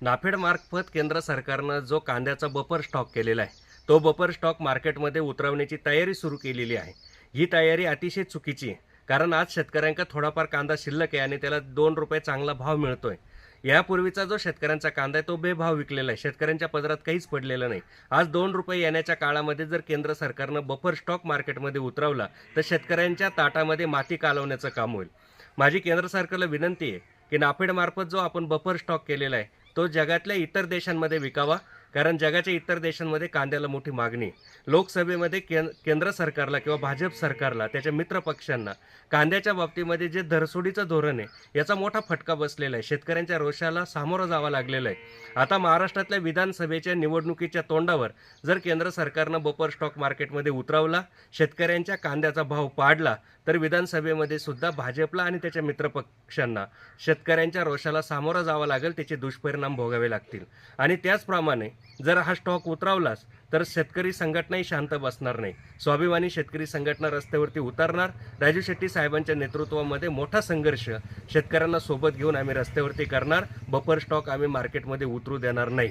नाफेडमार्फत केंद्र सरकारनं जो कांद्याचा बफर स्टॉक केलेला आहे तो बफर स्टॉक मार्केटमध्ये उतरवण्याची तयारी सुरू केलेली आहे. ही तयारी अतिशय चुकीची आहे कारण आज शेतकऱ्यांका थोडाफार कांदा शिल्लक आहे आणि त्याला दोन रुपये चांगला भाव मिळतोय. यापूर्वीचा जो शेतकऱ्यांचा कांदा आहे तो बेभाव विकलेला आहे. शेतकऱ्यांच्या पदरात काहीच पडलेलं नाही. आज दोन रुपये येण्याच्या काळामध्ये जर केंद्र सरकारनं बफर स्टॉक मार्केटमध्ये उतरवला तर शेतकऱ्यांच्या ताटामध्ये माती कालवण्याचं काम होईल. माझी केंद्र सरकारला विनंती आहे की नाफेडमार्फत जो आपण बफर स्टॉक केलेला आहे तो जगातल्या इतर देशांमध्ये विकावा. कारण जगाच्या इतर देशांमध्ये कांद्याला मोठी मागणी आहे. लोकसभेमध्ये कें केंद्र सरकारला किंवा भाजप सरकारला त्याच्या मित्रपक्षांना कांद्याच्या बाबतीमध्ये जे धरसोडीचं धोरण आहे याचा मोठा फटका बसलेला आहे. शेतकऱ्यांच्या रोषाला सामोरं जावं लागलेलं आहे. आता महाराष्ट्रातल्या विधानसभेच्या निवडणुकीच्या तोंडावर जर केंद्र सरकारनं बपर स्टॉक मार्केटमध्ये उतरवला शेतकऱ्यांच्या कांद्याचा भाव पाडला तर विधानसभेमध्ये सुद्धा भाजपला आणि त्याच्या मित्रपक्षांना शेतकऱ्यांच्या रोषाला सामोरं जावं लागेल त्याचे दुष्परिणाम भोगावे लागतील. आणि त्याचप्रमाणे जर हा स्टॉक उतरावलास तर शेतकरी संघटनाही शांत बसणार नाही. स्वाभिमानी शेतकरी संघटना रस्त्यावरती उतरणार. राजू शेट्टी साहेबांच्या नेतृत्वामध्ये मोठा संघर्ष शेतकऱ्यांना सोबत घेऊन आम्ही रस्त्यावरती करणार. बफर स्टॉक आम्ही मार्केटमध्ये उतरू देणार नाही.